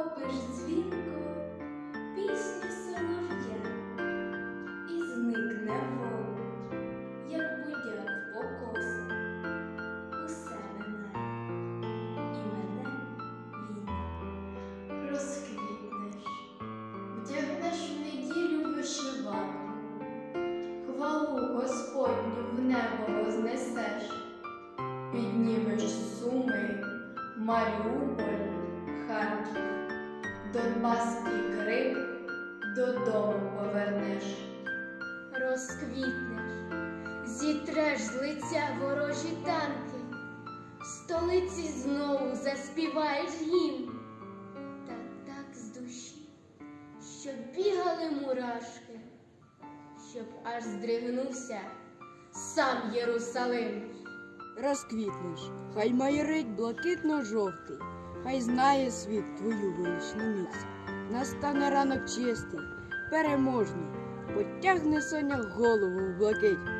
підхопиш дзвінко пісню солов'я і зникне вовк, як будяк в покосу. Усе минає, і мене війна. розквітнеш, вдягнеш в неділю вишиванку, хвалу Господню в небо вознесеш, піднімеш суми, Маріуполь, Харків, Донбас і Крим додому повернеш. Розквітнеш, зітреш з лиця ворожі танки, в столиці знову заспіваєш гімн, та так з душі, щоб бігали мурашки, щоб аж здригнувся сам Єрусалим. Розквітнеш, хай майорить блакитно-жовтий, хай знає світ твою величну міць. Настане ранок чистий, переможний, потягне соня голову в блакить.